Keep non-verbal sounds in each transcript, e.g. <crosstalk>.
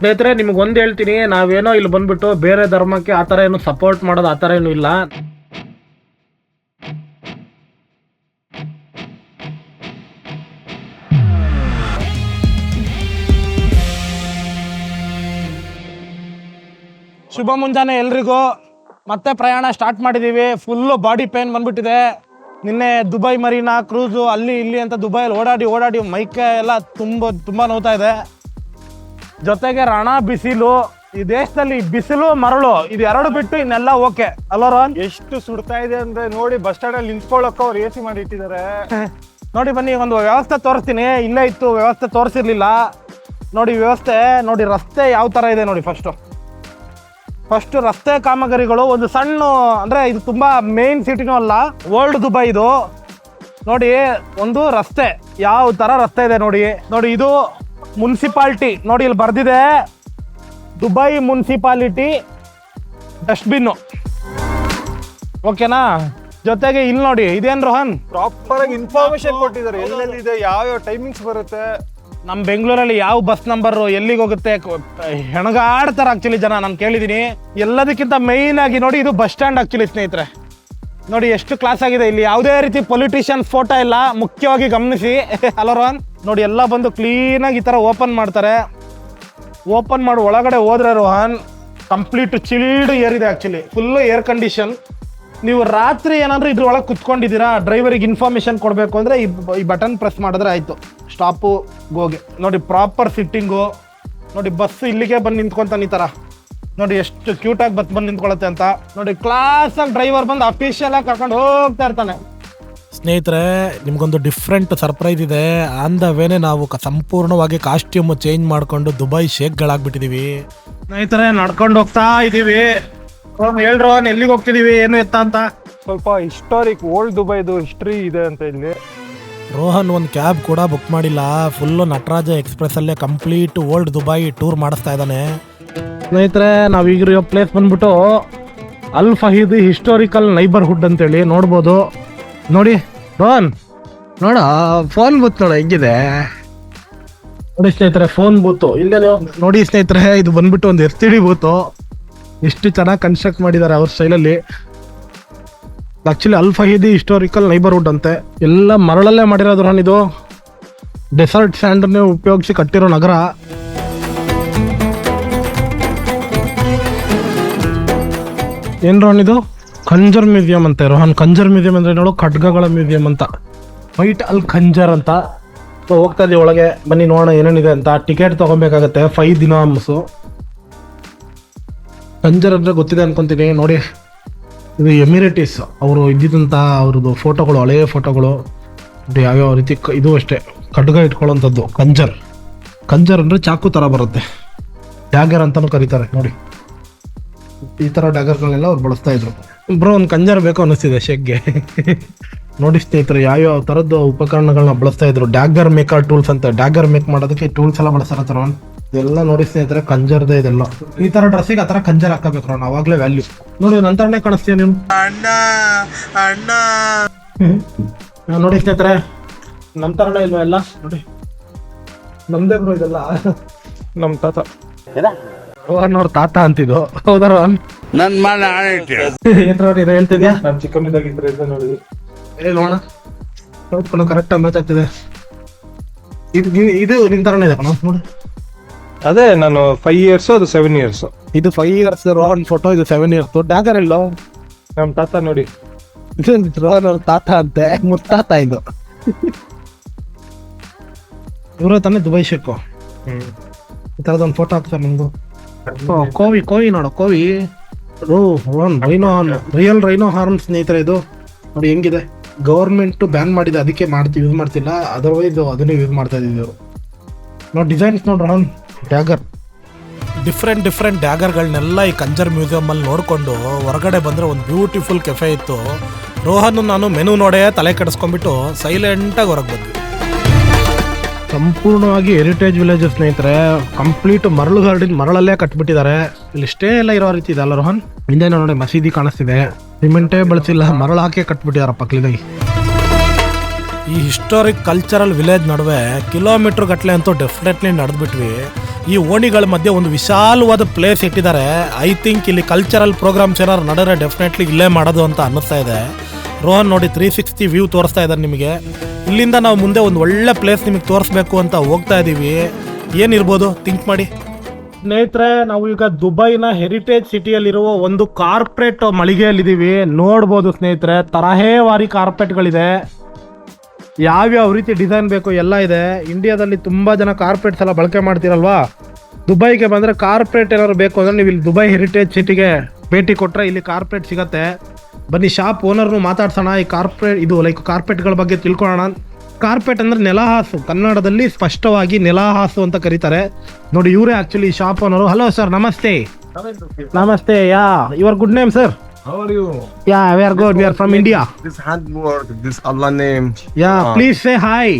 ಸ್ನೇಹಿತರೆ ನಿಮ್ಗೆ ಒಂದು ಹೇಳ್ತೀನಿ, ನಾವೇನೋ ಇಲ್ಲಿ ಬಂದ್ಬಿಟ್ಟು ಬೇರೆ ಧರ್ಮಕ್ಕೆ ಆ ಥರ ಏನು ಸಪೋರ್ಟ್ ಮಾಡೋದು ಆ ಥರ ಏನು ಇಲ್ಲ. ಶುಭ ಮುಂಜಾನೆ ಎಲ್ರಿಗೂ. ಮತ್ತೆ ಪ್ರಯಾಣ ಸ್ಟಾರ್ಟ್ ಮಾಡಿದ್ದೀವಿ ಫುಲ್ಲು ಬಾಡಿ ಪೇನ್ ಬಂದ್ಬಿಟ್ಟಿದೆ. ನಿನ್ನೆ ದುಬೈ ಮರೀನಾ ಕ್ರೂಸು ಅಲ್ಲಿ, ಇಲ್ಲಿ ಅಂತ ದುಬೈಯಲ್ಲಿ ಓಡಾಡಿ ಓಡಾಡಿ ಮೈಕೆ ಎಲ್ಲ ತುಂಬ ತುಂಬ ನೋವ್ತಾ ಇದೆ. ಜೊತೆಗೆ ರಣ ಬಿಸಿಲು ಈ ದೇಶದಲ್ಲಿ ಬಿಸಿಲು ಮರಳು ಇದು ಎರಡು ಬಿಟ್ಟು ಇನ್ನೆಲ್ಲ ಓಕೆ. ಅಲ್ಲೋ ರೋಹನ್ ಎಷ್ಟು ಸುಡ್ತಾ ಇದೆ ಅಂದ್ರೆ ನೋಡಿ ಬಸ್ ಸ್ಟ್ಯಾಂಡ್ ಅಲ್ಲಿ ನಿಂತ್ಕೊಳ್ಳೋಕೆ ಅವ್ರು ಎ ಸಿ ಮಾಡಿ ಇಟ್ಟಿದ್ದಾರೆ. <laughs> ನೋಡಿ ಬನ್ನಿ ಒಂದು ವ್ಯವಸ್ಥೆ ತೋರಿಸ್ತೀನಿ. ಇಲ್ಲೇ ಇತ್ತು ವ್ಯವಸ್ಥೆ ತೋರಿಸಿರ್ಲಿಲ್ಲ. ನೋಡಿ ವ್ಯವಸ್ಥೆ ನೋಡಿ ರಸ್ತೆ ಯಾವ ಥರ ಇದೆ ನೋಡಿ ಫಸ್ಟು ಫಸ್ಟ್ ರಸ್ತೆ ಕಾಮಗಾರಿಗಳು ಒಂದು ಸಣ್ಣ ಅಂದರೆ ಇದು ತುಂಬ ಮೇನ್ ಸಿಟಿನೂ ಅಲ್ಲ ಓಲ್ಡ್ ದುಬೈ ಇದು. ನೋಡಿ ಒಂದು ರಸ್ತೆ ಯಾವ ಥರ ರಸ್ತೆ ಇದೆ ನೋಡಿ. ನೋಡಿ ಇದು ಮುನ್ಸಿಪಾಲ್ಟಿ. ನೋಡಿ ಇಲ್ಲಿ ಬರ್ದಿದೆ. Dubai municipality dustbin. ಓಕೆನಾ? ಜೊತೆಗೆ ಇಲ್ಲಿ ನೋಡಿ ಇದೇನು ರೋಹನ್? ಪ್ರಾಪರ್ ಆಗಿ ಇನ್ಫಾರ್ಮೇಶನ್ ಕೊಟ್ಟಿದ್ದಾರೆ. ಎಲ್ಲೆಲ್ಲಿದೆ ಯಾವ ಯಾವ ಟೈಮಿಂಗ್ಸ್ ಬರುತ್ತೆ? ನಮ್ಮ ಬೆಂಗಳೂರಲ್ಲಿ ಯಾವ ಬಸ್ ನಂಬರ್ ಎಲ್ಲಿಗೆ ಹೋಗುತ್ತೆ? ಹೆಣಗಾಡ್ತಾರೆ ಆಕ್ಚುಲಿ ಜನ ನಾನು ಕೇಳಿದ್ದೀನಿ ಎಲ್ಲದಕ್ಕಿಂತ ಮೇಯ್ನ್ ಆಗಿ ನೋಡಿ ಇದು ಬಸ್ ಸ್ಟ್ಯಾಂಡ್ ಆಕ್ಚುಲಿ ಸ್ನೇಹಿತರೆ. ನೋಡಿ, ಎಷ್ಟು ಕ್ಲಾಸ್ ಆಗಿದೆ ಇಲ್ಲಿ. ಯಾವುದೇ ರೀತಿ ಪೊಲಿಟಿಷಿಯನ್ ಫೋಟೋ ಇಲ್ಲ. ಮುಖ್ಯವಾಗಿ ಗಮನಿಸಿ. <laughs> ಅಲೋರಾನ್ ನೋಡಿ, ಎಲ್ಲ ಬಂದು ಕ್ಲೀನಾಗಿ ಈ ಥರ ಓಪನ್ ಮಾಡ್ತಾರೆ. ಓಪನ್ ಮಾಡಿ, ಒಳಗಡೆ ಹೋದ್ರೆ ರೋಹನ್ ಕಂಪ್ಲೀಟ್ ಚಿಲ್ಡ್ ಏರ್ ಇದೆ ಆ್ಯಕ್ಚುಲಿ ಫುಲ್ಲು ಏರ್ ಕಂಡೀಷನ್ ನೀವು ರಾತ್ರಿ ಏನಾದರೂ ಇದ್ರೊಳಗೆ ಕುತ್ಕೊಂಡಿದ್ದೀರಾ ಡ್ರೈವರಿಗೆ ಇನ್ಫಾರ್ಮೇಷನ್ ಕೊಡಬೇಕು ಅಂದರೆ ಈ ಈ ಬಟನ್ ಪ್ರೆಸ್ ಮಾಡಿದ್ರೆ ಆಯಿತು. ಸ್ಟಾಪು ಗೋಗೆ ನೋಡಿ ಪ್ರಾಪರ್ ಸಿಟ್ಟಿಂಗು ನೋಡಿ ಬಸ್ ಇಲ್ಲಿಗೆ ಬಂದು ನಿಂತ್ಕೊಂತಾನೆ ಈ ಥರ ನೋಡಿ ಎಷ್ಟು ಕ್ಯೂಟಾಗಿ ಬತ್ ಬಂದು ನಿಂತ್ಕೊಳತ್ತೆ ಅಂತ. ನೋಡಿ ಕ್ಲಾಸ್ ಆಗಿ ಡ್ರೈವರ್ ಬಂದು ಅಫಿಷಿಯಲಾಗಿ ಕರ್ಕೊಂಡು ಹೋಗ್ತಾ ಇರ್ತಾನೆ. ಸ್ನೇಹಿತರೆ ನಿಮ್ಗೊಂದು ಡಿಫ್ರೆಂಟ್ ಸರ್ಪ್ರೈಸ್ ಇದೆ. ಆನ್ ದ ವೇನೆ ನಾವು ಕ- ಸಂಪೂರ್ಣವಾಗಿ ಕಾಸ್ಟ್ಯೂಮ್ ಚೇಂಜ್ ಮಾಡ್ಕೊಂಡು ದುಬೈ ಶೇಕ್ಗಳಾಗ್ಬಿಟ್ಟಿದೀವಿ. ಸ್ನೇಹಿತರೆ ನಡ್ಕೊಂಡು ಹೋಗ್ತಾ ಇದೀವಿ. ಹೇಳ್ರೋ ಎಲ್ಲಿಗೆ ಹೋಗ್ತಿದೀವಿ? ಏನು ಎತ್ತ ಅಂತ? ಸ್ವಲ್ಪ ಹಿಸ್ಟೋರಿಕ್ ಓಲ್ಡ್ ದುಬೈದು ಹಿಸ್ಟ್ರಿ ಇದೆ ಅಂತ ಇಲ್ಲಿ ರೋಹನ್ ಒಂದು ಕ್ಯಾಬ್ ಕೂಡ ಬುಕ್ ಮಾಡಿಲ್ಲ. ಫುಲ್ಲು ನಟರಾಜ ಎಕ್ಸ್ಪ್ರೆಸ್ ಅಲ್ಲೇ ಕಂಪ್ಲೀಟ್ ಓಲ್ಡ್ ದುಬೈ ಟೂರ್ ಮಾಡಿಸ್ತಾ ಇದ್ದಾನೆ. ಸ್ನೇಹಿತರೆ ನಾವು ಈಗಿರೋ ಪ್ಲೇಸ್ ಬಂದ್ಬಿಟ್ಟು ಅಲ್ ಫಹೀದ್ ಹಿಸ್ಟೋರಿಕಲ್ ನೈಬರ್ಹುಡ್ ಅಂತೇಳಿ ನೋಡ್ಬೋದು. ನೋಡಿ ರೋಹನ್. ನೋಡ ಫೋನ್ ಬೂತ್ ನೋಡ ಹೆಂಗಿದೆ? ನೋಡಿ ಸ್ನೇಹಿತರೆ ಫೋನ್ ಬೂತು ಇಲ್ಲೇ ನೋಡಿ ಸ್ನೇಹಿತರೆ ಇದು ಬಂದ್ಬಿಟ್ಟು ಒಂದು ಎಸ್ ಟಿ ಡಿ ಬೂತು ಎಷ್ಟು ಚೆನ್ನಾಗಿ ಕನ್ಸ್ಟ್ರಕ್ಟ್ ಮಾಡಿದ್ದಾರೆ ಅವ್ರ ಸ್ಟೈಲಲ್ಲಿ ಆಕ್ಚುಲಿ ಅಲ್ ಫಹೀದಿ ಹಿಸ್ಟೋರಿಕಲ್ ನೈಬರ್ಹುಡ್ ಅಂತೆ. ಎಲ್ಲ ಮರಳಲ್ಲೇ ಮಾಡಿರೋದು ರೋಹನ್ ಇದು. ಡೆಸರ್ಟ್ ಸ್ಯಾಂಡನ್ನೇ ಉಪಯೋಗಿಸಿ ಕಟ್ಟಿರೋ ನಗರ. ಏನ್ ರೋಹನ್ ಇದು? ಖಂಜರ್ ಮ್ಯೂಸಿಯಂ ಅಂತೆ ರೋಹನ್ ಖಂಜರ್ ಮ್ಯೂಸಿಯಂ ಅಂದ್ರೆ ನೋಡು, ಖಡ್ಗಗಳ ಮ್ಯೂಸಿಯಂ ಅಂತ. ವೈಟ್ ಅಲ್ ಖಂಜರ್ ಅಂತ. ಸೊ, ಹೋಗ್ತಾ ಇದೀವಿ ಒಳಗೆ. ಬನ್ನಿ ನೋಡೋಣ ಏನೇನಿದೆ ಅಂತ. ಟಿಕೆಟ್ ತೊಗೊಬೇಕಾಗತ್ತೆ. ಫೈವ್ ದಿನಾಮ್ಸು ಖಂಜರ್ ಅಂದರೆ ಗೊತ್ತಿದೆ ಅನ್ಕೊಂತೀನಿ. ನೋಡಿ, ಇದು ಎಮಿರೇಟಿಸ್. ಅವರು ಇದ್ದಿದ್ದಂಥ ಅವ್ರದ್ದು ಫೋಟೋಗಳು ಹಳೆಯ ಫೋಟೋಗಳು. ಯಾವ್ಯಾವ ರೀತಿ ಇದು ಅಷ್ಟೇ. ಖಡ್ಗ ಇಟ್ಕೊಳ್ಳೋಂಥದ್ದು, ಖಂಜರ್. ಖಂಜರ್ ಅಂದ್ರೆ ಚಾಕು ಥರ ಬರುತ್ತೆ. ಡ್ಯಾಗರ್ ಅಂತಲೂ ಕರೀತಾರೆ. ನೋಡಿ. ಈ ಥರ ಡಗರ್ಗಳನ್ನೆಲ್ಲ ಅವ್ರು ಬಳಸ್ತಾ ಇದ್ರು. ಬ್ರೋ ಒಂದು ಕಂಜರ್ ಬೇಕು ಅನ್ನಿಸ್ತಿದೆ ಶೆಗ್ಗೆ. ನೋಡಿ ಸ್ನೇಹಿತರೆ ಯಾವ್ಯಾವ ಥರದ್ದು ಉಪಕರಣಗಳನ್ನ ಬಳಸ್ತಾ ಇದ್ರು? ಡ್ಯಾಗರ್ ಮೇಕರ್ ಟೂಲ್ಸ್ ಅಂತ. ಡ್ಯಾಗರ್ ಮೇಕ್ ಮಾಡೋದಕ್ಕೆ ಟೂಲ್ಸ್ ಎಲ್ಲ ಬಳಸ್ತಾರ ರೋಹನ್ ಇದೆಲ್ಲ ನೋಡಿ ಸ್ನೇಹಿತರೆ ಕಂಜರ್ದೇ ಇದೆಲ್ಲ. ಈ ತರ ಡ್ರೆಸ್ಸಿಗೆ ಆ ಥರ ಕಂಜರ್ ಹಾಕಬೇಕು ರೋಹನ್ ಅವಾಗಲೇ ವ್ಯಾಲ್ಯೂ ನೋಡಿ ನಂತರನೇ ಕಾಣಿಸ್ತೀಯ ನೀನು? ಅಣ್ಣ ಅಣ್ಣ. ನೋಡಿ ಸ್ನೇಹಿತರೆ ನಮ್ಮ ಥರನೇ ಇಲ್ವಾ ಎಲ್ಲ? ನೋಡಿ. ನಮ್ದೇ ಬ್ರೋ ಇದೆಲ್ಲ. ನಮ್ಮ ತಾತ. ಅವ್ರ ತಾತ ಅಂತಿದ್ದು. ಹೌದಾರ ನನ್ ಮನೆ ಆಣಿಟ್ಟು ಏನ್ರ ಇದು ಹೇಳ್ತಿದ್ಯಾ? ನಾನು ಚಿಕ್ಕಂದಿದ್ದಾಗಿದ್ರೆ ಇದ್ರೆ ನೋಡಿ ಏ ನೋಡೋಣ. ನೋಡ್ಕೊಂಡು ಕರೆಕ್ಟ್ ಮ್ಯಾಚ್ ಆಗ್ತಿದೆ. ಇದು ಇದು- ಇದು ನಿನ್ ತರನೇ ಇದೆ ಕಣ ನೋಡಿ. ಅದೇ ನಾನು ಫೈವ್ ಇಯರ್ಸ್ ಅದು ಸೆವೆನ್ ಇಯರ್ಸ್ ಇದು ಫೈವ್ ಇಯರ್ಸ್ ರೋಹನ್ ಫೋಟೋ ಇದು ಸೆವೆನ್ ಇಯರ್ಸ್ ಡ್ಯಾಗರ್ ಇಲ್ಲೋ ನಮ್ಮ ತಾತ ನೋಡಿ. ಇದು ರೋಹನ್ ಅವ್ರ ತಾತ ಅಂತೆ. ಮುತ್ತಾತ ಇದು. ಇವರು ತಾನೇ ದುಬೈ ಶೇಕು ಈ ಥರದೊಂದು ಫೋಟೋ ಹಾಕ್ತಾರೆ ನಿಮ್ದು. ಕೋವಿ ಕೋವಿ ನೋಡು, ಕೋವಿ. Rhino horn rhino real rhino horn ಸ್ನೇಹಿತರ ಇದು. ನೋಡಿ ಹೆಂಗಿದೆ. ಗೌರ್ಮೆಂಟ್ ಬ್ಯಾನ್ ಮಾಡಿದೆ, ಅದಕ್ಕೆ ಮಾಡ್ತೀವಿ ಯೂಸ್ ಮಾಡ್ತಿಲ್ಲ. ಅದರ್ವೈಸ್ ಅದನ್ನೇ ಯೂಸ್ ಮಾಡ್ತಾ ಇದ್ದೀವಿ ನೋಡಿ ಡಿಸೈನ್ಸ್ ನೋಡ್ರಿ ಡ್ಯಾಗರ್ ಡಿಫ್ರೆಂಟ್ ಡಿಫ್ರೆಂಟ್ ಡ್ಯಾಗರ್ಗಳನ್ನೆಲ್ಲ ಈ ಕಂಜರ್ ಮ್ಯೂಸಿಯಂ ನೋಡಿಕೊಂಡು ನೋಡ್ಕೊಂಡು ಹೊರಗಡೆ ಬಂದರೆ ಒಂದು ಬ್ಯೂಟಿಫುಲ್ ಕೆಫೆ ಇತ್ತು. ರೋಹನ್ ನಾನು ಮೆನು ನೋಡೇ ತಲೆ ಕೆಡಿಸ್ಕೊಂಡ್ಬಿಟ್ಟು ಸೈಲೆಂಟಾಗಿ ಹೊರಗೆ ಬಂದ್ವಿ. ಸಂಪೂರ್ಣವಾಗಿ ಹೆರಿಟೇಜ್ ವಿಲೇಜ್ ಸ್ನೇಹಿತರೆ ಕಂಪ್ಲೀಟ್ ಮರಳು ಗಾರ್ಡಿನ ಮರಳಲ್ಲೇ ಕಟ್ಬಿಟ್ಟಿದ್ದಾರೆ. ಇಲ್ಲಿ ಸ್ಟೇ ಎಲ್ಲ ಇರೋ ರೀತಿ ಇದೆ ಅಲ್ಲ ರೋಹನ್? ಹಿಂದೆ ನೋಡಿ ಮಸೀದಿ ಕಾಣಿಸ್ತಿದೆ. ಸಿಮೆಂಟೇ ಬಳಸಿಲ್ಲ, ಮರಳು ಹಾಕಿ ಕಟ್ಬಿಟ್ಟಿದಾರ ಪಕ್ಲಿದಾಗಿ. ಈ ಹಿಸ್ಟೋರಿಕ್ ಕಲ್ಚರಲ್ ವಿಲೇಜ್ ನಡುವೆ ಕಿಲೋಮೀಟರ್ ಗಟ್ಟಲೆ ಅಂತೂ ಡೆಫಿನೆಟ್ಲಿ ನಡೆದ್ಬಿಟ್ವಿ. ಈ ಓಣಿಗಳ ಮಧ್ಯೆ ಒಂದು ವಿಶಾಲವಾದ ಪ್ಲೇಸ್ ಇಟ್ಟಿದ್ದಾರೆ. ಐ ಥಿಂಕ್ ಇಲ್ಲಿ ಕಲ್ಚರಲ್ ಪ್ರೋಗ್ರಾಮ್ಸ್ ಏನಾದ್ರು ನಡೆದ್ರೆ ಡೆಫಿನೆಟ್ಲಿ ಇಲ್ಲೇ ಮಾಡೋದು ಅಂತ ಅನ್ನಿಸ್ತಾ ಇದೆ. ರೋಹನ್ ನೋಡಿ ತ್ರೀ ಸಿಕ್ಸ್ಟಿ ವ್ಯೂ ತೋರಿಸ್ತಾ ಇದ್ದಾರೆ ನಿಮಗೆ. ಇಲ್ಲಿಂದ ನಾವು ಮುಂದೆ ಒಂದು ಒಳ್ಳೆ ಪ್ಲೇಸ್ ನಿಮಗೆ ತೋರಿಸ್ಬೇಕು ಅಂತ ಹೋಗ್ತಾ ಇದ್ದೀವಿ ಏನಿರ್ಬೋದು? ಥಿಂಕ್ ಮಾಡಿ. ಸ್ನೇಹಿತರೆ, ನಾವು ಈಗ ದುಬೈನ ಹೆರಿಟೇಜ್ ಸಿಟಿಯಲ್ಲಿರುವ ಒಂದು ಕಾರ್ಪೊರೇಟ್ ಮಳಿಗೆಯಲ್ಲಿದ್ದೀವಿ. ನೋಡ್ಬೋದು ಸ್ನೇಹಿತರೆ, ತರಹೇವಾರಿ ಕಾರ್ಪೆಟ್ಗಳಿದೆ ಯಾವ್ಯಾವ ರೀತಿ ಡಿಸೈನ್ ಬೇಕು ಎಲ್ಲ ಇದೆ. ಇಂಡಿಯಾದಲ್ಲಿ ತುಂಬ ಜನ ಕಾರ್ಪೆಟ್ಸ್ ಎಲ್ಲ ಬಳಕೆ ಮಾಡ್ತೀರಲ್ವಾ? ದುಬೈಗೆ ಬಂದರೆ ಕಾರ್ಪೊರೇಟ್ ಏನಾದ್ರು ಬೇಕು ಅಂದರೆ ನೀವು ಇಲ್ಲಿ ದುಬೈ ಹೆರಿಟೇಜ್ ಸಿಟಿಗೆ ಭೇಟಿ ಕೊಟ್ಟರೆ ಇಲ್ಲಿ ಕಾರ್ಪೊರೇಟ್ ಸಿಗತ್ತೆ ಬನ್ನಿ ಶಾಪ್ ಓನರ್ನು ಮಾತಾಡ್ಸೋಣ ಈ ಕಾರ್ಪೆಟ್ ಇದು ಲೈಕ್ ಕಾರ್ಪೆಟ್ಗಳ ಬಗ್ಗೆ ತಿಳ್ಕೊಳ್ಳೋಣ ಕಾರ್ಪೆಟ್ ಅಂದರೆ ನೆಲಹಾಸು ಕನ್ನಡದಲ್ಲಿ ಸ್ಪಷ್ಟವಾಗಿ ನೆಲಹಾಸು ಅಂತ ಕರೀತಾರೆ ನೋಡಿ ಇವರೇ actually shop owner hello sir ನಮಸ್ತೆ ನಮಸ್ತೆ ya your good name sir How are you? We are from India This handwork, this Allah name. Ah. Please hi. Hi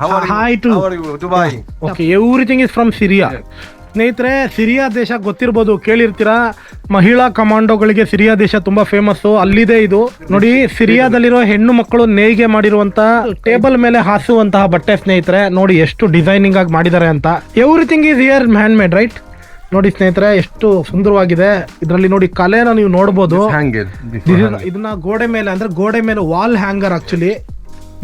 How are Hi to- How are you? Dubai. Okay everything is from Syria ಸ್ನೇಹಿತರೆ Syria ದೇಶ ಗೊತ್ತಿರ್ಬೋದು ಕೇಳಿರ್ತೀರಾ? ಮಹಿಳಾ ಕಮಾಂಡೋಗಳಿಗೆ Syria ದೇಶ ತುಂಬಾ famous ಅಲ್ಲಿದೆ ಇದು. ನೋಡಿ ಸಿರಿಯಾದಲ್ಲಿರೋ ಹೆಣ್ಣು ಮಕ್ಕಳು ನೇಯ್ಗೆ ಮಾಡಿರುವಂತ ಟೇಬಲ್ ಮೇಲೆ ಹಾಸುವಂತಹ ಬಟ್ಟೆ ಸ್ನೇಹಿತರೆ. ನೋಡಿ ಎಷ್ಟು ಡಿಸೈನಿಂಗ್ ಆಗಿ ಮಾಡಿದ್ದಾರೆ ಅಂತ. Everything is here hand made right ನೋಡಿ ಸ್ನೇಹಿತರೆ ಎಷ್ಟು ಸುಂದರವಾಗಿದೆ. ಇದರಲ್ಲಿ ನೋಡಿ ಕಲೆನ ನೀವು ನೋಡಬಹುದು. ಇದನ್ನ ಗೋಡೆ ಮೇಲೆ ಅಂದ್ರೆ ಗೋಡೆ ಮೇಲೆ wall hanger actually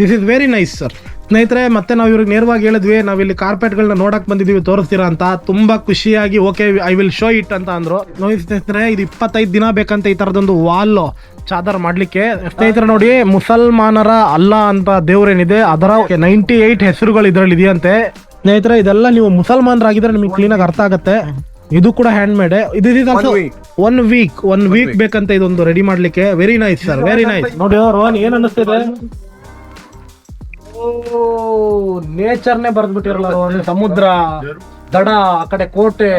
this is very nice sir ಸ್ನೇಹಿತರೆ ಮತ್ತೆ ನಾವು ಇವ್ರಿಗೆ ನೇರವಾಗಿ ಹೇಳಿದ್ವಿ ನಾವು ಇಲ್ಲಿ ಕಾರ್ಪೆಟ್ಗಳನ್ನ ನೋಡಕ್ ಬಂದಿದೀವಿ ತೋರಿಸ್ತೀರಾ ಅಂತ. ತುಂಬಾ ಖುಷಿಯಾಗಿ okay I will show it ಅಂತ ಅಂದ್ರು. ನೋಡಿ ಸ್ನೇಹಿತರೆ ಇದು ಇಪ್ಪತ್ತೈದು ದಿನ ಬೇಕಂತ ಈ ತರದೊಂದು ವಾಲ್ ಚಾದರ್ ಮಾಡ್ಲಿಕ್ಕೆ. ಸ್ನೇಹಿತರೆ ನೋಡಿ ಮುಸಲ್ಮಾನರ ಅಲ್ಲ ಅಂತ ದೇವ್ರೇನಿದೆ ಅದರ ನೈಂಟಿ ಏಟ್ ಹೆಸರುಗಳು ಇದರಲ್ಲಿ ಇದೆಯಂತೆ ಸ್ನೇಹಿತರೆ ಇದೆಲ್ಲ ನೀವು ಮುಸಲ್ಮಾನರಾಗಿದ್ರೆ ನಿಮಗೆ ಆಗಿ ಅರ್ಥ ಆಗತ್ತೆ. ಇದು ಕೂಡ ಹ್ಯಾಂಡ್ ಮೇಡ್ ಇದು. ಒನ್ ವೀಕ್ ಒನ್ ವೀಕ್ ಬೇಕಂತ ಇದೊಂದು ರೆಡಿ ಮಾಡ್ಲಿಕ್ಕೆ. Very nice sir very nice ನೋಡಿ ರೋಹನ್ ಏನ್ ಅನ್ನಿಸ್ತಿದೆ? ನೇಚರ್ನೇ ಬರ್ದ್ಬಿಟ್ಟಿರಲ್ಲ ಸಮುದ್ರ ದಡ ಆ ಕಡೆ ಕೋಟೆ.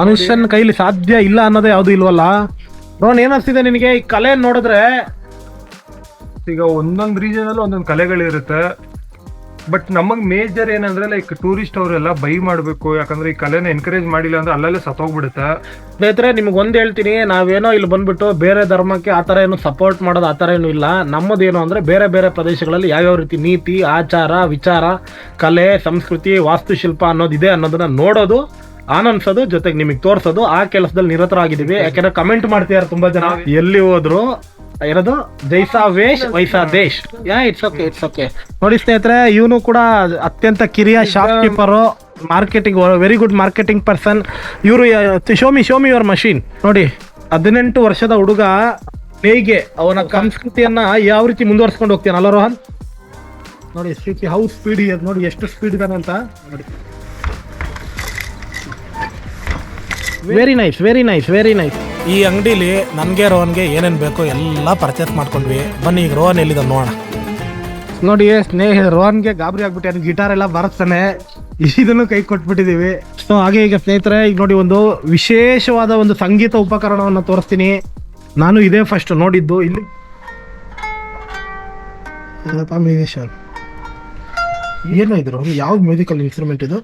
ಮನುಷ್ಯನ ಕೈಲಿ ಸಾಧ್ಯ ಇಲ್ಲ ಅನ್ನೋದೇ ಯಾವ್ದು ಇಲ್ವಲ್ಲ? ನೋಡ್ ಏನಿಸ್ತಿದೆ ನಿನಗೆ? ಈ ಕಲೆ ನೋಡಿದ್ರೆ? ಈಗ ಒಂದೊಂದು ರೀಜನ್ ಅಲ್ಲಿ ಒಂದೊಂದು ಕಲೆಗಳಿರುತ್ತೆ. ಬಟ್ ನಮಗ್ ಮೇಜರ್ ಏನಂದ್ರೆ ಲೈಕ್ ಟೂರಿಸ್ಟ್ ಅವರೆಲ್ಲ ಬೈ ಮಾಡ್ಬೇಕು. ಯಾಕಂದ್ರೆ ಈ ಕಲೆನ ಎನ್ಕರೇಜ್ ಮಾಡಿಲ್ಲ ಅಂದ್ರೆ ಅಲ್ಲಲ್ಲೇ ಸತ್ತೋಗ್ಬಿಡುತ್ತೆ. ಸ್ನೇಹಿತರೆ ನಿಮ್ಗೆ ಒಂದ್ ಹೇಳ್ತೀನಿ. ನಾವೇನೋ ಇಲ್ಲಿ ಬಂದ್ಬಿಟ್ಟು ಬೇರೆ ಧರ್ಮಕ್ಕೆ ಆ ಥರ ಏನು ಸಪೋರ್ಟ್ ಮಾಡೋದು ಆ ಥರ ಏನು ಇಲ್ಲ. ನಮ್ಮದೇನು ಅಂದ್ರೆ ಬೇರೆ ಬೇರೆ ಪ್ರದೇಶಗಳಲ್ಲಿ ಯಾವ್ಯಾವ ರೀತಿ ನೀತಿ ಆಚಾರ ವಿಚಾರ ಕಲೆ ಸಂಸ್ಕೃತಿ ವಾಸ್ತುಶಿಲ್ಪ ಅನ್ನೋದಿದೆ ಅನ್ನೋದನ್ನ ನೋಡೋದು ಆನಂದಿಸೋದು ಜೊತೆಗೆ ನಿಮಗೆ ತೋರಿಸೋದು ಆ ಕೆಲಸದಲ್ಲಿ ನಿರತರಾಗಿದ್ದೀವಿ. ಯಾಕೆಂದ್ರೆ ಕಮೆಂಟ್ ಮಾಡ್ತಿದ್ದಾರೆ ತುಂಬಾ ಜನ. ಎಲ್ಲಿ ಹೋದ್ರು ಏನದು ಜೈಸಾ ವೇಶ್ ವೈಸಾ ದೇಶ್. Yeah it's okay it's okay ನೋಡಿ ಸ್ನೇಹಿತರೆ ಇವನು ಕೂಡ ಅತ್ಯಂತ ಕಿರಿಯ shopkeeper marketing very good marketing person ಇವರು show me show me your machine ನೋಡಿ ಹದಿನೆಂಟು ವರ್ಷದ ಹುಡುಗ ಹೇಗೆ ಅವನ ಸಂಸ್ಕೃತಿಯನ್ನ ಯಾವ ರೀತಿ ಮುಂದುವರ್ಸ್ಕೊಂಡು ಹೋಗ್ತಾನಲ್ಲ ರೋಹನ್? ನೋಡಿ ಸ್ಥಿತಿ ಹೌ ಸ್ಪೀಡ್ ಇದೆ ನೋಡಿ ಎಷ್ಟು ಸ್ಪೀಡ್ ಇದಾನೆ ಅಂತ. ನೋಡಿ. Very nice very nice very nice ಈ ಅಂಗಡಿಲಿ ನನಗೆ, ರೋಹನ್ಗೆ ಏನೇನು ಬೇಕೋ ಎಲ್ಲ ಪರ್ಚೇಸ್ ಮಾಡ್ಕೊಂಡ್ವಿ. ಬನ್ನಿ, ಈಗ ರೋಹನ್ ಎಲ್ಲಿದೆ ನೋಡೋಣ. ನೋಡಿ ಸ್ನೇಹ ರೋಹನ್ಗೆ ಗಾಬರಿ ಆಗ್ಬಿಟ್ಟು. ಗಿಟಾರ್ ಎಲ್ಲ ಬರುತ್ತಾನೆ ಇದನ್ನು ಕೈ ಕೊಟ್ಬಿಟ್ಟಿದ್ದೀವಿ ಸೊ ಹಾಗೆ ಈಗ ಸ್ನೇಹಿತರೆ, ಈಗ ನೋಡಿ ಒಂದು ವಿಶೇಷವಾದ ಒಂದು ಸಂಗೀತ ಉಪಕರಣವನ್ನು ತೋರಿಸ್ತೀನಿ. ನಾನು ಇದೇ ಫಸ್ಟ್ ನೋಡಿದ್ದು. ಇಲ್ಲಿ ಏನು ಇದ್ರು ಯಾವ ಮ್ಯೂಸಿಕಲ್ ಇನ್ಸ್ಟ್ರೂಮೆಂಟ್ ಇದು?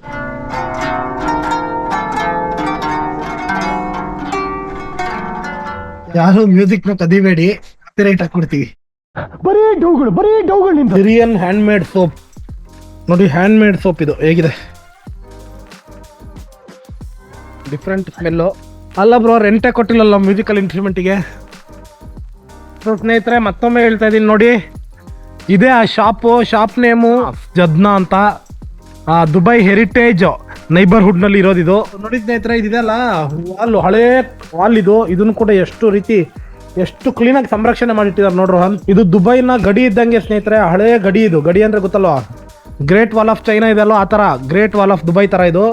ಯಾರು ಮ್ಯೂಸಿಕ್ನ ಕದಿಬೇಡಿ ಕಾಪಿರೈಟ್ ಹಾಕ್ಬಿಡ್ತೀವಿ. ಬರೀ ಡೌಗಳು ಬರೀ ಡೌಗಳಿಂದ ಸಿರಿಯನ್ ಹ್ಯಾಂಡ್ ಮೇಡ್ ಸೋಪ್ ನೋಡಿ ಹ್ಯಾಂಡ್ ಮೇಡ್ ಸೋಪ್ ಇದು ಹೇಗಿದೆ? ಡಿಫ್ರೆಂಟ್ ಸ್ಮೆಲ್ಲು ಅಲ್ಲ ಬ್ರೋ ರೆಂಟೇ ಕೊಟ್ಟಿಲ್ಲಲ್ಲ ಮ್ಯೂಸಿಕಲ್ ಇನ್ಸ್ಟ್ರೂಮೆಂಟಿಗೆ ಸೊ ಸ್ನೇಹಿತರೆ ಮತ್ತೊಮ್ಮೆ ಹೇಳ್ತಾ ಇದ್ದೀನಿ ನೋಡಿ. ಇದೇ ಆ ಶಾಪು ಶಾಪ್ ನೇಮು ಜದ್ನಾ ಅಂತ. ಆ, ದುಬೈ ಹೆರಿಟೇಜ್ ನೈಬರ್ಹುಡ್ನಲ್ಲಿ ಇರೋದಿದು ನೋಡಿ ಸ್ನೇಹಿತರೆ ಇದಿದೆಲ್ಲ ವಾಲ್, ಹಳೆ ವಾಲ್ ಇದು. ಇದನ್ನು ಕೂಡ ಎಷ್ಟು ರೀತಿ, ಎಷ್ಟು ಕ್ಲೀನ್ ಆಗಿ ಸಂರಕ್ಷಣೆ ಮಾಡಿಟ್ಟಿದ್ದಾರೆ ನೋಡ್ರಿ ರೋಹನ್ ಇದು ದುಬೈನ ಗಡಿ ಇದ್ದಂಗೆ ಸ್ನೇಹಿತರೆ, ಹಳೆ ಗಡಿ ಇದು. ಗಡಿ ಅಂದ್ರೆ ಗೊತ್ತಲ್ವಾ? ಗ್ರೇಟ್ ವಾಲ್ ಆಫ್ ಚೈನಾ ಇದೆಯಲ್ಲ ಆ ಥರ ಗ್ರೇಟ್ ವಾಲ್ ಆಫ್ ದುಬೈ ಥರ ಇದು.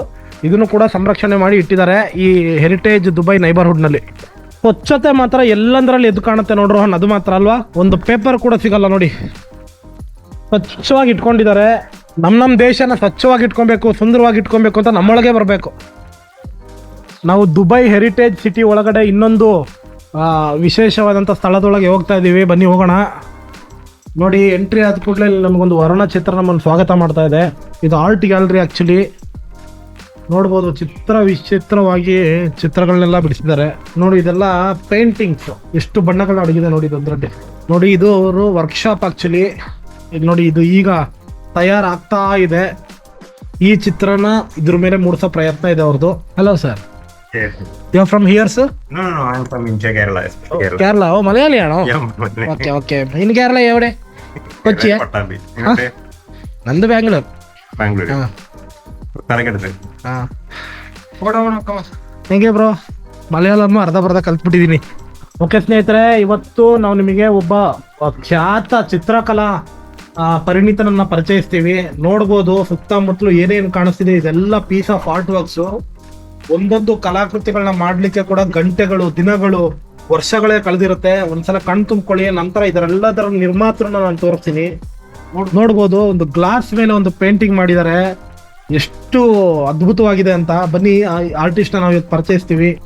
ಇದನ್ನು ಕೂಡ ಸಂರಕ್ಷಣೆ ಮಾಡಿ ಇಟ್ಟಿದ್ದಾರೆ ಈ ಹೆರಿಟೇಜ್ ದುಬೈ ನೈಬರ್ಹುಡ್ನಲ್ಲಿ ಸ್ವಚ್ಛತೆ ಮಾತ್ರ ಎಲ್ಲಂದ್ರಲ್ಲಿ ಎದ್ದು ಕಾಣುತ್ತೆ ನೋಡ್ರಿ ರೋಹನ್ ಅದು ಮಾತ್ರ ಅಲ್ವಾ? ಒಂದು ಪೇಪರ್ ಕೂಡ ಸಿಗಲ್ಲ ನೋಡಿ. ಸ್ವಚ್ಛವಾಗಿ ಇಟ್ಕೊಂಡಿದ್ದಾರೆ. ನಮ್ಮ ನಮ್ಮ ದೇಶನ ಸ್ವಚ್ಛವಾಗಿ ಇಟ್ಕೊಬೇಕು ಸುಂದರವಾಗಿ ಇಟ್ಕೊಬೇಕು ಅಂತ ನಮ್ಮೊಳಗೆ ಬರಬೇಕು. ನಾವು ದುಬೈ ಹೆರಿಟೇಜ್ ಸಿಟಿ ಒಳಗಡೆ ಇನ್ನೊಂದು ವಿಶೇಷವಾದಂಥ ಸ್ಥಳದೊಳಗೆ ಹೋಗ್ತಾ ಇದ್ದೀವಿ ಬನ್ನಿ ಹೋಗೋಣ. ನೋಡಿ ಎಂಟ್ರಿ ಆದ ಕೂಡಲೇ ನಮಗೊಂದು ವರ್ಣಚಿತ್ರ ನಮ್ಮನ್ನು ಸ್ವಾಗತ ಮಾಡ್ತಾ ಇದೆ. ಇದು ಆರ್ಟ್ ಗ್ಯಾಲರಿ ಆ್ಯಕ್ಚುಲಿ ನೋಡ್ಬೋದು, ಚಿತ್ರ ವಿಚಿತ್ರವಾಗಿ ಚಿತ್ರಗಳನ್ನೆಲ್ಲ ಬಿಡಿಸಿದ್ದಾರೆ. ನೋಡಿ, ಇದೆಲ್ಲ ಪೇಂಟಿಂಗ್ಸ್ ಎಷ್ಟು ಬಣ್ಣಗಳನ್ನ ಅಡಗಿದೆ ನೋಡಿ ಇದೊಂದರಲ್ಲಿ. ನೋಡಿ, ಇದು ಅವರು ವರ್ಕ್ಶಾಪ್ ಆ್ಯಕ್ಚುಲಿ ಈಗ ನೋಡಿ, ಇದು ಈಗ ತಯಾರಾಗ್ತಾ ಇದೆ ಈ ಚಿತ್ರನ ಇದ್ರ ಮೇಲೆ ಮೂಡಿಸೋ ಪ್ರಯತ್ನ ಇದೆ ಅವ್ರದ್ದು hello sir you from here sir No, no, no, I'm from India, Kerala. Kerala. Kerala oh മലയാളിയാണോ Yeah, Malay. Okay okay in Kerala എവിടെ കൊച്ചിയാ Pattambi. ഇവിടെ ನಂದು ಬ್ಯಾಂಗ್ಳೂರ್ ബാംഗ്ലൂർ ആ. കറക്കടുത്ത് ಹಾ ಹೆಂಗೆ ಬ್ರೋ ಮಲಯಾಳಮ್ಮ ಅರ್ಧ ಬರ್ಧ ಕಲ್ತ್ಬಿಟ್ಟಿದ್ದೀನಿ ಓಕೆ ಸ್ನೇಹಿತರೆ ಇವತ್ತು ನಾವು ನಿಮಗೆ ಒಬ್ಬ ಖ್ಯಾತ ಚಿತ್ರಕಲಾ ಆ, ಪರಿಣಿತನನ್ನ ಪರಿಚಯಿಸ್ತೀವಿ. ನೋಡ್ಬೋದು ಸುತ್ತಮುತ್ತಲು ಏನೇನು ಕಾಣಿಸ್ತಿದೆ, ಇದೆಲ್ಲ ಪೀಸ್ ಆಫ್ ಆರ್ಟ್ ವರ್ಕ್ಸ್ ಒಂದೊಂದು ಕಲಾಕೃತಿಗಳನ್ನ ಮಾಡ್ಲಿಕ್ಕೆ ಕೂಡ ಗಂಟೆಗಳು, ದಿನಗಳು, ವರ್ಷಗಳೇ ಕಳೆದಿರುತ್ತೆ. ಒಂದ್ಸಲ ಕಣ್ ತುಂಬ್ಕೊಳ್ಳಿ, ನಂತರ ಇದರೆಲ್ಲದರ ನಿರ್ಮಾತೃನ ನಾನು ತೋರಿಸ್ತೀನಿ. ನೋಡ್- ನೋಡ್ಬೋದು, ಒಂದು ಗ್ಲಾಸ್ ಮೇಲೆ ಒಂದು ಪೇಂಟಿಂಗ್ ಮಾಡಿದ್ದಾರೆ. ಎಷ್ಟು ಅದ್ಭುತವಾಗಿದೆ ಅಂತ. ಬನ್ನಿ ಆರ್ಟಿಸ್ಟ್ ನಾವು ಇವತ್ತು ಪರಿಚಯಿಸ್ತೀವಿ.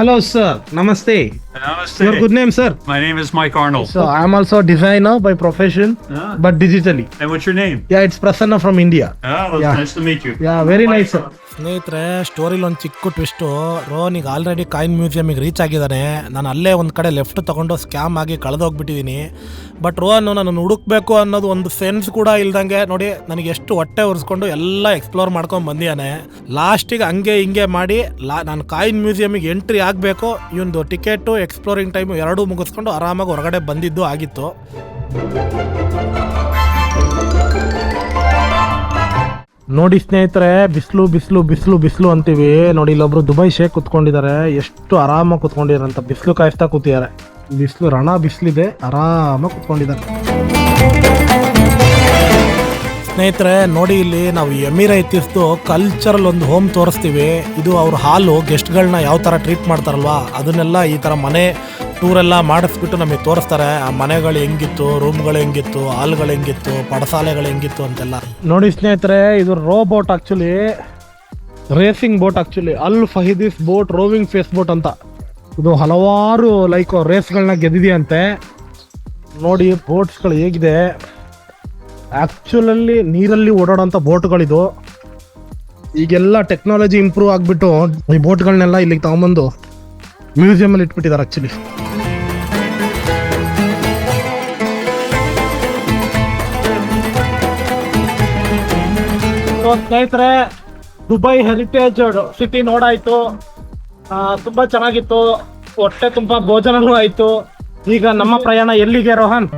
Hello, sir. Namaste. Namaste. Your good name, sir? My name is Mike Arnold. So I'm also a designer by profession, ah. but digitally. And what's your name? Yeah, it's Prasanna from India. Ah, well, yeah. nice to meet you. Yeah, very Mike, nice, sir. ಸ್ನೇಹಿತರೆ ಸ್ಟೋರಿಲಿ ಒಂದು ಚಿಕ್ಕ twist ರೋನಿಗೆ already coin ಮ್ಯೂಸಿಯಮಿಗೆ reach ಆಗಿದ್ದಾನೆ. ನಾನು ಅಲ್ಲೇ ಒಂದು ಕಡೆ ಲೆಫ್ಟ್ ತೊಗೊಂಡು ಸ್ಕ್ಯಾಮ್ ಆಗಿ ಕಳೆದೋಗ್ಬಿಟ್ಟಿದ್ದೀನಿ ಬಟ್ ರೋನು ನಾನು ಹುಡುಕ್ಬೇಕು ಅನ್ನೋದು ಒಂದು ಸೆನ್ಸ್ ಕೂಡ ಇಲ್ದಂಗೆ ನೋಡಿ, ನನಗೆ ಎಷ್ಟು ಹೊಟ್ಟೆ ಒರೆಸ್ಕೊಂಡು ಎಲ್ಲ ಎಕ್ಸ್ಪ್ಲೋರ್ ಮಾಡ್ಕೊಂಡು ಬಂದಿಯಾನೆ ಲಾಸ್ಟಿಗೆ ಹಂಗೆ ಹಿಂಗೆ ಮಾಡಿ, ಲಾ, ನಾನು ಕಾಯಿನ್ ಮ್ಯೂಸಿಯಮಿಗೆ ಎಂಟ್ರಿ ಆಗಬೇಕು. ಇವೊಂದು ಟಿಕೆಟು ಎಕ್ಸ್ಪ್ಲೋರಿಂಗ್ ಟೈಮು ಎರಡೂ ಮುಗಿಸ್ಕೊಂಡು ಆರಾಮಾಗಿ ಹೊರಗಡೆ ಬಂದಿದ್ದು ಆಗಿತ್ತು. ನೋಡಿ ಸ್ನೇಹಿತರೆ, ಬಿಸಿಲು ಬಿಸಿಲು ಬಿಸಿಲು ಬಿಸಿಲು ಅಂತೀವಿ. ನೋಡಿ, ಇಲ್ಲೊಬ್ರು ದುಬೈ ಶೇಕ್ ಕುತ್ಕೊಂಡಿದ್ದಾರೆ. ಎಷ್ಟು ಆರಾಮಾಗಿ ಕುತ್ಕೊಂಡಿದ್ದಾರೆ ಅಂತ ಬಿಸಿಲು ಕಾಯಿಸ್ತಾ ಕೂತಿದ್ದಾರೆ. ಬಿಸಿಲು, ರಣ ಬಿಸಿಲಿದೆ ಆರಾಮಾಗಿ ಕುತ್ಕೊಂಡಿದ್ದಾರೆ. ಸ್ನೇಹಿತರೆ, ನೋಡಿ ಇಲ್ಲಿ ನಾವು ಎಮಿರೈತಿಸ್ದು ಕಲ್ಚರಲ್ ಒಂದು ಹೋಮ್ ತೋರಿಸ್ತೀವಿ. ಇದು ಅವ್ರ ಹಾಲು ಗೆಸ್ಟ್ಗಳನ್ನ ಯಾವ ಥರ ಟ್ರೀಟ್ ಮಾಡ್ತಾರಲ್ವಾ? ಅದನ್ನೆಲ್ಲ ಈ ಥರ ಮನೆ ಟೂರೆಲ್ಲ ಮಾಡಿಸ್ಬಿಟ್ಟು ನಮಗೆ ತೋರಿಸ್ತಾರೆ, ಆ ಮನೆಗಳು ಹೆಂಗಿತ್ತು, ರೂಮ್ಗಳು ಹೆಂಗಿತ್ತು, ಹಾಲ್ಗಳು ಹೆಂಗಿತ್ತು ಪಡಸಾಲೆಗಳು ಹೆಂಗಿತ್ತು ಅಂತೆಲ್ಲ. ನೋಡಿ ಸ್ನೇಹಿತರೆ, ಇದು row boat actually racing boat actually Al Fahidi's boat rowing face boat ಅಂತ. ಇದು ಹಲವಾರು ಲೈಕ್ ರೇಸ್ಗಳನ್ನ ಗೆದ್ದಿದೆಯಂತೆ. ನೋಡಿ ಬೋಟ್ಸ್ಗಳು ಹೇಗಿದೆ. ಆ್ಯಕ್ಚುಲಲ್ಲಿ ನೀರಲ್ಲಿ ಓಡಾಡೋಂಥ ಬೋಟ್ಗಳಿದು ಈಗೆಲ್ಲ ಟೆಕ್ನಾಲಜಿ ಇಂಪ್ರೂವ್ ಆಗಿಬಿಟ್ಟು ಈ ಬೋಟ್ಗಳನ್ನೆಲ್ಲ ಇಲ್ಲಿಗೆ ತಗೊಂಬಂದು ಮ್ಯೂಸಿಯಮಲ್ಲಿ ಇಟ್ಬಿಟ್ಟಿದ್ದಾರೆ ಆ್ಯಕ್ಚುಲಿ ಸೊ ಸ್ನೇಹಿತರೆ, ದುಬೈ ಹೆರಿಟೇಜ್ ಸಿಟಿ ನೋಡಾಯ್ತು. ತುಂಬಾ ಚೆನ್ನಾಗಿತ್ತು. ಹೊಟ್ಟೆ ತುಂಬಾ ಭೋಜನನೂ ಆಯ್ತು. ಈಗ ನಮ್ಮ ಪ್ರಯಾಣ ಎಲ್ಲಿಗೆ ರೋಹನ್?